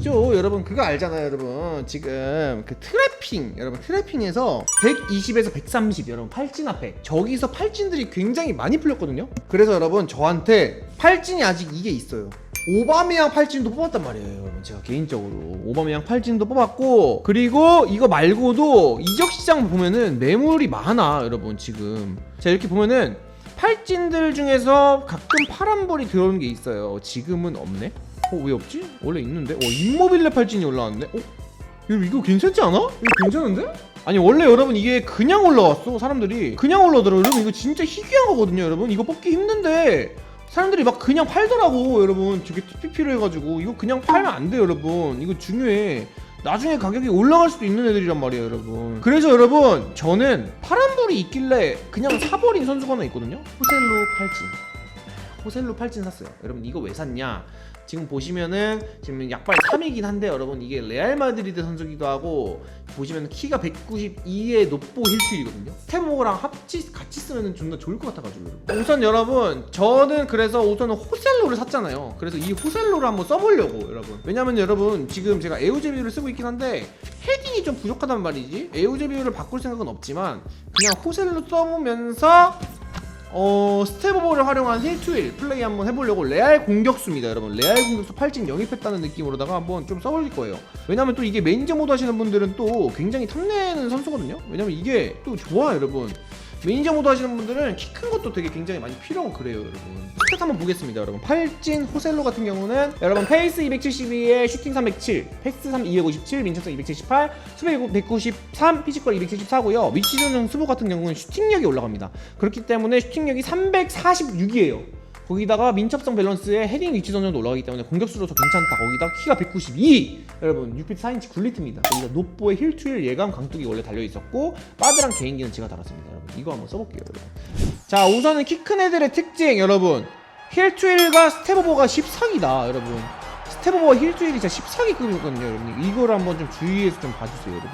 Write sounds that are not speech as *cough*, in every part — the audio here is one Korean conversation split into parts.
있죠. 여러분 그거 알잖아요 여러분. 지금 그 트래핑 여러분 트래핑에서 120에서 130 여러분 팔진 앞에. 저기서 팔진들이 굉장히 많이 풀렸거든요. 그래서 여러분 저한테 팔진이 아직 이게 있어요. 오바메양 팔진도 뽑았단 말이에요 여러분. 제가 개인적으로. 오바메양 팔진도 뽑았고 그리고 이거 말고도 이적 시장 보면은 매물이 많아 여러분 지금. 자 이렇게 보면은 팔진들 중에서 가끔 파란불이 들어오는 게 있어요. 지금은 없네 어 왜 없지? 원래 있는데? 어 인모빌레 팔진이 올라왔네? 어? 여러분 이거 괜찮지 않아? 이거 괜찮은데? 아니 원래 여러분 이게 그냥 올라왔어 사람들이 그냥 올라오더라고요 여러분 이거 진짜 희귀한 거거든요 여러분 이거 뽑기 힘든데 사람들이 막 그냥 팔더라고 여러분 저게 TPP로 해가지고 이거 그냥 팔면 안 돼요 여러분 이거 중요해 나중에 가격이 올라갈 수도 있는 애들이란 말이에요 여러분 그래서 여러분 저는 파란불이 있길래 그냥 사버린 선수가 하나 있거든요 호셀로 팔진 호셀로 팔진 샀어요. 여러분 이거 왜 샀냐? 지금 보시면은 지금 약발 3이긴 한데 여러분 이게 레알 마드리드 선수기도 하고 보시면 키가 192의 노포 힐트이거든요. 스테모랑 합치 같이 쓰면 존나 좋을 것 같아가지고 여러분. 우선 여러분 저는 그래서 우선은 호셀로를 샀잖아요. 그래서 이 호셀로를 한번 써보려고 여러분. 왜냐면 여러분 지금 제가 에우제비를 쓰고 있긴 한데 헤딩이 좀 부족하단 말이지. 에우제비를 바꿀 생각은 없지만 그냥 호셀로 써보면서 어 스텝오버를 활용한 힐투일 플레이 한번 해보려고 레알 공격수입니다 여러분. 레알 공격수 팔진 영입했다는 느낌으로다가 한번 좀 써볼 거예요. 왜냐면 또 이게 매니저 모드 하시는 분들은 또 굉장히 탐내는 선수거든요. 왜냐면 이게 또 좋아 여러분 매니저 모드 하시는 분들은 키 큰 것도 되게 굉장히 많이 필요하고 그래요 여러분. 스탯 한번 보겠습니다 여러분. 팔진 호셀로 같은 경우는 여러분 페이스 272에 슈팅 307 패스 3 257 민첩성 278 수비 193 피지컬 274고요. 위치 전형 수보 같은 경우는 슈팅력이 올라갑니다. 그렇기 때문에 슈팅력이 346이에요 거기다가 민첩성 밸런스에 헤딩 위치 선정도 올라가기 때문에 공격수로서 괜찮다. 거기다 키가 192. 여러분 6핏 4인치 굴리트입니다. 여기다 노뽀의 힐투일 예감 강뚝이 원래 달려 있었고 바드랑 개인기는 제가 달았습니다. 여러분 이거 한번 써볼게요. 여러분. 자 우선은 키 큰 애들의 특징 여러분 힐투일과 스텝오버가 14기다 여러분. 스텝오버와 힐투일이 진짜 14기급이거든요 여러분. 이걸 한번 좀 주의해서 좀 봐주세요 여러분.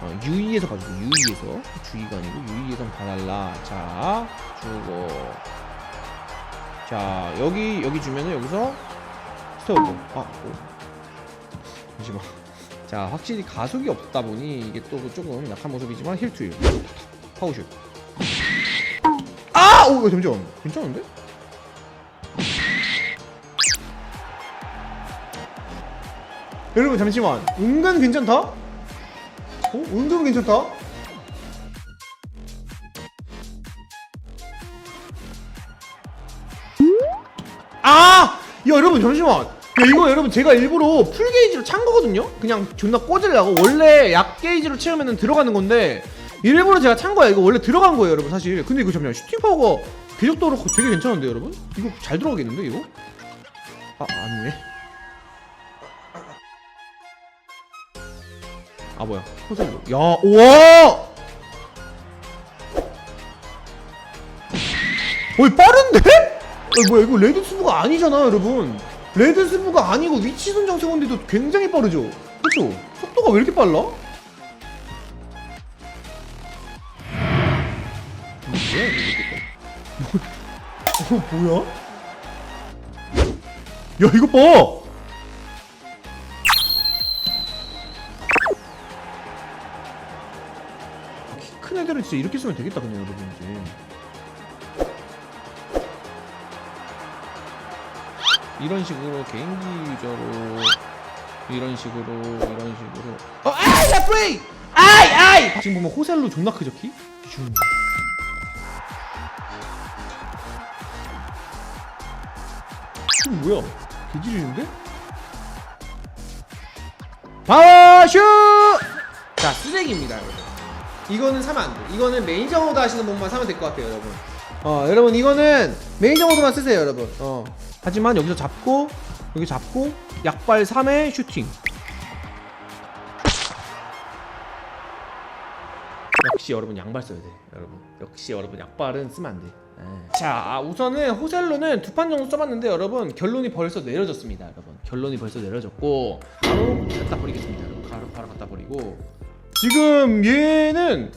어, 유의에서 봐주세요. 유의에서 주의가 아니고 유의에서 봐달라. 자 주고. 자 여기 여기 주면은 여기서 스톱 아 오. 잠시만 자 확실히 가속이 없다 보니 이게 또 조금 약한 모습이지만 힐투일 파우슛 아! 오 잠시만 괜찮은데? 여러분 잠시만 은근 괜찮다? 어? 은근 괜찮다? 아! 야 여러분 잠시만 야 이거 여러분 제가 일부러 풀 게이지로 찬 거거든요? 그냥 존나 꽂으려고 원래 약 게이지로 채우면 들어가는 건데 일부러 제가 찬 거야 이거 원래 들어간 거예요 여러분 사실 근데 이거 잠시만 슈팅 파워가 궤적도 그렇고 되게 괜찮은데 여러분? 이거 잘 들어가겠는데 이거? 아 아니네 아 뭐야 호셀로 야 우와 어이 빠른데? 어 뭐야 이거 레드 스부가 아니잖아 여러분 레드 스부가 아니고 위치 선정 세건데도 굉장히 빠르죠 그쵸? 속도가 왜 이렇게 빨라? 뭐야 이거 *laughs* 어 뭐야? 야 이거 봐! 키 큰 애들은 진짜 이렇게 쓰면 되겠다 그냥 여러분 이제 이런 식으로 개인기 유저로 이런 식으로 이런 식으로. 어 아이 나 브레이! 아이 아이! 지금 보면 호셀로 존나 크죠 키? 슝. 이거 뭐야? 개지리는데? 파워슛! 자 쓰레기입니다 여러분. 이거는 사면 안돼. 이거는 매니저 모드 하시는 분만 사면 될 것 같아요 여러분. 어 여러분 이거는 매니저 모드만 쓰세요 여러분. 어 하지만 여기서 잡고 여기 잡고 약발 3에 슈팅. 역시 여러분 양발 써야 돼 여러분. 역시 여러분 약발은 쓰면 안돼. 자 아, 우선은 호셀로는 두 판 정도 써봤는데 여러분 결론이 벌써 내려졌습니다 여러분. 결론이 벌써 내려졌고 바로 갖다 버리겠습니다 여러분. 바로, 바로 갖다 버리고. 지금 얘는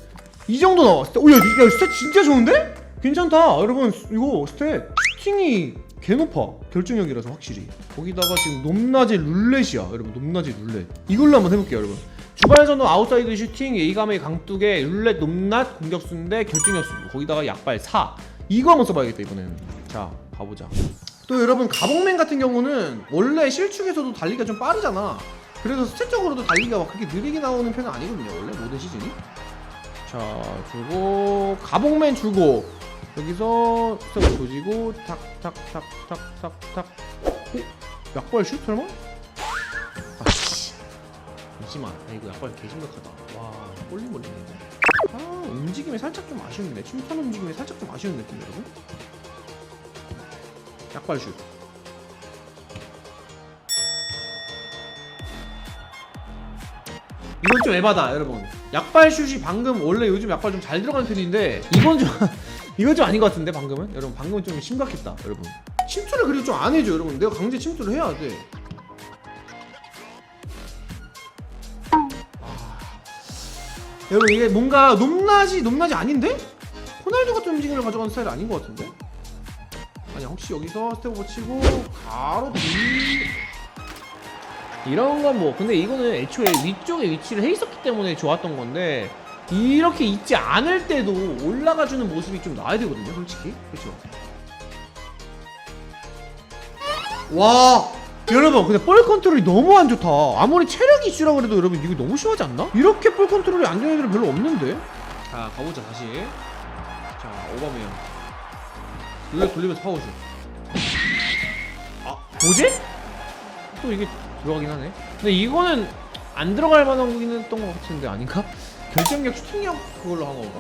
이 정도 나왔을 때 오야 야, 스탯 진짜 좋은데? 괜찮다. 여러분 이거 스탯 슈팅이 개 높아. 결정력이라서 확실히. 거기다가 지금 높낮이 룰렛이야. 여러분 높낮이 룰렛. 이걸로 한번 해볼게요 여러분. 주발전후 아웃사이드 슈팅 예의감의 강뚝에 룰렛 높낮 공격수인데 결정력 수 거기다가 약발 4 이거 한번 써봐야겠다 이번에는. 자 가보자. 또 여러분 가봉맨 같은 경우는 원래 실축에서도 달리기가 좀 빠르잖아. 그래서 스탯적으로도 달리기가 막 그렇게 느리게 나오는 편은 아니거든요 원래 모든 시즌이. 자 주고 가봉맨 주고 여기서 스텝을 조지고 탁탁탁탁탁탁. 오? 약발 슛 설마? 아씨. 잠시만. 아 이거 약발 개심각하다. 와 꼴림 몰리네 아 움직임이 살짝 좀 아쉬운데. 침투 움직임이 살짝 좀 아쉬운 느낌 여러분. 약발 슛. 이건 좀 에바다 여러분. 약발 슛이 방금 원래 요즘 약발 좀 잘 들어가는 편인데 이건 좀 이건 좀 아닌 것 같은데 방금은? 여러분 방금은 좀 심각했다 여러분. 침투를 그리고 좀 안 해줘 여러분. 내가 강제 침투를 해야 돼. 아, 여러분 이게 뭔가 높낮이 높낮이 아닌데? 호날두 같은 움직임을 가져가는 스타일 아닌 것 같은데? 아니 혹시 여기서 스텝 오버 치고 바로 뒤 이런 건 뭐 근데 이거는 애초에 위쪽에 위치를 해 있었기 때문에 좋았던 건데 이렇게 있지 않을 때도 올라가주는 모습이 좀 나와야 되거든요 솔직히 그렇죠 와 여러분 근데 볼 컨트롤이 너무 안 좋다 아무리 체력 이슈라 그래도 여러분 이거 너무 심하지 않나? 이렇게 볼 컨트롤이 안 좋은 애들은 별로 없는데 자 가보자 다시 자 오바메양 이거 돌리면서 파워슛 아 뭐지? 또 이게 들어가긴 하네. 근데 이거는 안 들어갈 만한 거긴 했던 것 같은데 아닌가? 결정력 슈팅력 그걸로 한 건가?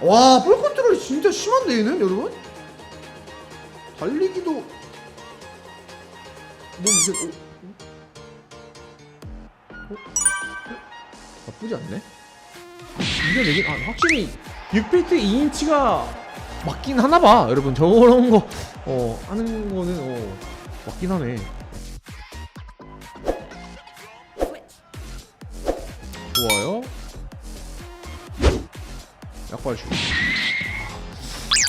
어. 와, 볼 컨트롤이 진짜 심한데 얘는 여러분? 달리기도 뭐 이제 어? 어? 어? 나쁘지 않네. 이게 되게 아, 확실히 6피트 2인치가 맞긴 하나봐 여러분 저런 거 어, 하는 거는 어, 맞긴 하네 좋아요. 약발 슛.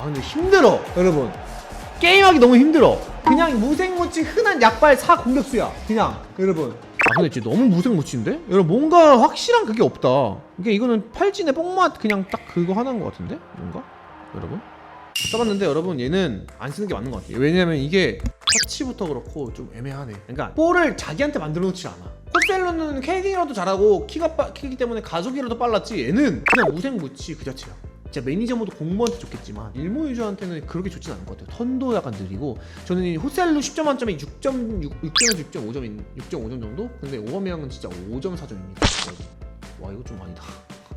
아 근데 힘들어 여러분. 게임하기 너무 힘들어. 그냥 무생무치 흔한 약발 4 공격수야 그냥 여러분. 아 근데 진짜 너무 무생무치인데? 여러분 뭔가 확실한 그게 없다. 이게 이거는 팔진의 뽕맛 그냥 딱 그거 하나인 것 같은데? 뭔가? 여러분? 써봤는데 여러분 얘는 안 쓰는 게 맞는 것 같아요. 왜냐면 이게 터치부터 그렇고 좀 애매하네. 그러니까 볼을 자기한테 만들어 놓지 않아 코셀로는 캐딩이라도 잘하고 키가 빠, 키기 때문에 가속이라도 빨랐지. 얘는 그냥 무생무치 그 자체야. 진짜 매니저 모드 공무원한테 좋겠지만 일모 유저한테는 그렇게 좋진 않을 것 같아요. 턴도 약간 느리고. 저는 이 호셀루 10점 만점에 6점 6, 6점에서 6.5점 6.5점 정도? 근데 오바메양은 진짜 5점 4점입니다. 와 이거 좀 아니다.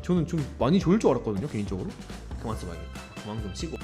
저는 좀 많이 좋을 줄 알았거든요 개인적으로. 그만 써봐야겠다. 그만 좀 치고